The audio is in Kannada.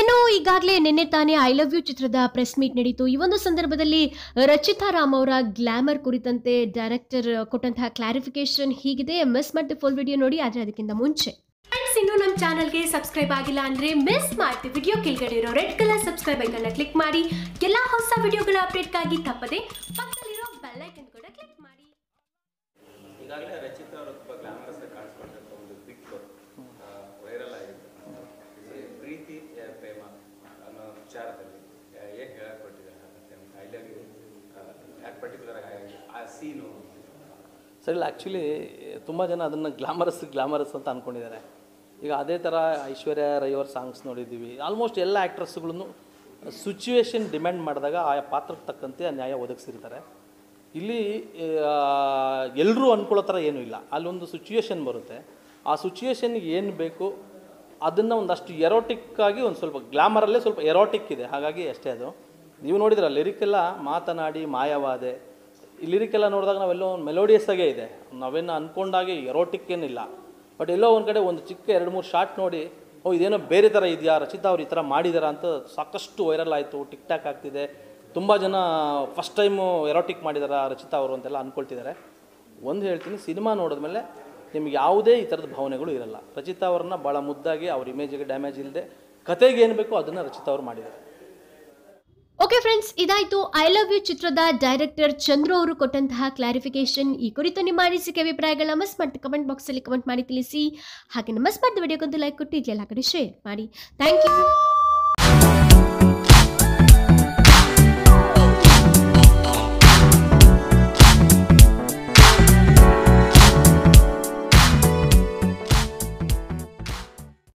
ಇನ್ನು ಈಗಾಗಲೇ ನಿನ್ನೆ ತಾನೇ ಐ ಲವ್ ಯು ಚಿತ್ರದ ಪ್ರೆಸ್ ಮೀಟ್ ನಡೀತು. ಈ ಒಂದು ಸಂದರ್ಭದಲ್ಲಿ ರಚಿತಾ ರಾಮ್ ಅವರ ಗ್ಲಾಮರ್ ಕುರಿತಂತೆ ಡೈರೆಕ್ಟರ್ ಕೊಟ್ಟಂತಹ ಕ್ಲಾರಿಫಿಕೇಶನ್ ಹೀಗಿದೆ. ಮಿಸ್ ಮಾಡಿದ ಫುಲ್ ವಿಡಿಯೋ ನೋಡಿ ಆದರೆ ಅದಕ್ಕಿಂತ ಮುಂಚೆ. ಫ್ರೆಂಡ್ಸ್ ಇನ್ನು ನಮ್ಮ ಚಾನಲ್ಗೆ ಸಬ್ಸ್ಕ್ರೈಬ್ ಆಗಿಲ್ಲ ಅಂದ್ರೆ ಮಿಸ್ ಮಾಡ್ತೀವಿ ವಿಡಿಯೋ ಕೆಳಗಡೆ ಇರೋ ರೆಡ್ ಕಲರ್ ಸಬ್ಸ್ಕ್ರೈಬ್ ಐಕನ್ನ ಕ್ಲಿಕ್ ಮಾಡಿ. ಎಲ್ಲ ಹೊಸ ವಿಡಿಯೋಗಳ ಅಪ್ಡೇಟ್ ಆಗಿ ತಪ್ಪದೆ ಪಕ್ಕದಲ್ಲಿರೋ ಬೆಲ್ ಐಕನ್ ಕೂಡ ಕ್ಲಿಕ್ ಮಾಡಿ. ಈಗಾಗಲೇ ರಚಿತಾ ಅವರು ತುಂಬ ಗ್ಲಾಮರಸ್ ಆಗಿ ಕಾಣಿಸ್ಕೊಂಡಿರೋ ಒಂದು ಬಿಗ್ ವೈರಲ್ ಆಗಿದೆ ಇದು ಪ್ರೀತಿ ಆ, ಪ್ರೇಮ ಅನ್ನೋ ವಿಚಾರದಲ್ಲಿ ಆ, ಏನ್ ಹೇಳಕ್ ಕೊಟ್ಟಿದ್ದಾರೆ ಮತ್ತೆ ಐ ಲವ್ ಯು ಯಾಕೆ ಪರ್ಟಿಕ್ಯುಲರ್ ಆಗಿ ಆ ಸೀನು ಸರ್ ಇಲ್ಲ ಆ್ಯಕ್ಚುಲಿ ತುಂಬ ಜನ ಅದನ್ನು ಗ್ಲಾಮರಸ್ ಗ್ಲಾಮರಸ್ ಅಂತ ಅಂದ್ಕೊಂಡಿದ್ದಾರೆ ಈಗ ಅದೇ ಥರ ಐಶ್ವರ್ಯ ರೈ ಸಾಂಗ್ಸ್ ನೋಡಿದ್ದೀವಿ. ಆಲ್ಮೋಸ್ಟ್ ಎಲ್ಲ ಆ್ಯಕ್ಟ್ರಸ್ಗಳನ್ನು ಸಿಚುವೇಶನ್ ಡಿಮ್ಯಾಂಡ್ ಮಾಡಿದಾಗ ಆಯಾ ಪಾತ್ರಕ್ಕೆ ತಕ್ಕಂತೆ ಆ ನ್ಯಾಯ ಒದಗಿಸಿರ್ತಾರೆ. ಇಲ್ಲಿ ಎಲ್ಲರೂ ಅಂದ್ಕೊಳ್ಳೋ ಥರ ಏನೂ ಇಲ್ಲ. ಅಲ್ಲೊಂದು ಸಿಚುವೇಶನ್ ಬರುತ್ತೆ. ಆ ಸಿಚುವೇಶನ್ಗೆ ಏನು ಬೇಕು, ಅದನ್ನು ಒಂದಷ್ಟು ಎರೋಟಿಕ್ಕಾಗಿ ಒಂದು ಸ್ವಲ್ಪ ಗ್ಲಾಮರಲ್ಲೇ ಸ್ವಲ್ಪ ಎರೋಟಿಕ್ ಇದೆ. ಹಾಗಾಗಿ ಅಷ್ಟೇ ಅದು. ನೀವು ನೋಡಿದರೆ ಲಿರಿಕ್ ಎಲ್ಲ ಮಾತನಾಡಿ ಮಾಯವಾದೆ. ಈ ಲಿರಿಕ್ಕೆಲ್ಲ ನೋಡಿದಾಗ ನಾವೆಲ್ಲೋ ಒಂದು ಮೆಲೋಡಿಯಸ್ ಆಗೇ ಇದೆ. ನಾವೇನು ಅಂದ್ಕೊಂಡಾಗೆ ಎರೋಟಿಕ್ ಏನಿಲ್ಲ. ಬಟ್ ಎಲ್ಲೋ ಒಂದು ಕಡೆ ಒಂದು ಚಿಕ್ಕ ಎರಡು ಮೂರು ಶಾರ್ಟ್ ನೋಡಿ, ಓ, ಇದೇನೋ ಬೇರೆ ಥರ ಇದೆಯಾ, ರಚಿತಾ ಅವ್ರು ಈ ಥರ ಮಾಡಿದಾರಾ ಅಂತ ಸಾಕಷ್ಟು ವೈರಲ್ ಆಯಿತು ಟಿಕ್ ಟಾಕ್ ಆಗ್ತಿದೆ. ತುಂಬ ಜನ ಫಸ್ಟ್ ಟೈಮು ಎರೋಟಿಕ್ ಮಾಡಿದಾರ ರಚಿತಾ ಅವರು ಅಂತೆಲ್ಲ ಅಂದ್ಕೊಳ್ತಿದ್ದಾರೆ ಒಂದು ಹೇಳ್ತೀನಿ, ಸಿನಿಮಾ ನೋಡಿದ ಮೇಲೆ ನಿಮ್ಗೆ ಯಾವುದೇ ಈ ಥರದ ಭಾವನೆಗಳು ಇರಲ್ಲ. ರಚಿತಾ ಅವ್ರನ್ನ ಭಾಳ ಮುದ್ದಾಗಿ ಅವ್ರ ಇಮೇಜಿಗೆ ಡ್ಯಾಮೇಜ್ ಇಲ್ಲದೆ ಕತೆಗೆ ಏನು ಬೇಕೋ ಅದನ್ನು ರಚಿತಾ ಅವರು ಮಾಡಿದ್ದಾರೆ ಓಕೆ ಫ್ರೆಂಡ್ಸ್ ಇದಾಯ್ತು. ಐ ಲವ್ ಯು ಚಿತ್ರದ ಡೈರೆಕ್ಟರ್ ಚಂದ್ರು ಅವರು ಕೊಟ್ಟಂತಹ ಕ್ಲಾರಿಫಿಕೇಶನ್ ಈ ಕುರಿತು ನಿಮ್ಮ ಅನಿಸಿಕೆ ಅಭಿಪ್ರಾಯಗಳ ಮಸ್ ಮಾಡಿ ಕಮೆಂಟ್ ಬಾಕ್ಸಲ್ಲಿ ಕಮೆಂಟ್ ಮಾಡಿ ತಿಳಿಸಿ. ಹಾಗೆ ನಮ್ಮ ಮಸ್ ಮಾಡಿದ ವಿಡಿಯೋಗೊಂದು ಲೈಕ್ ಕೊಟ್ಟು ಇದೆಲ್ಲ ಕಡೆ ಶೇರ್ ಮಾಡಿ. Thank you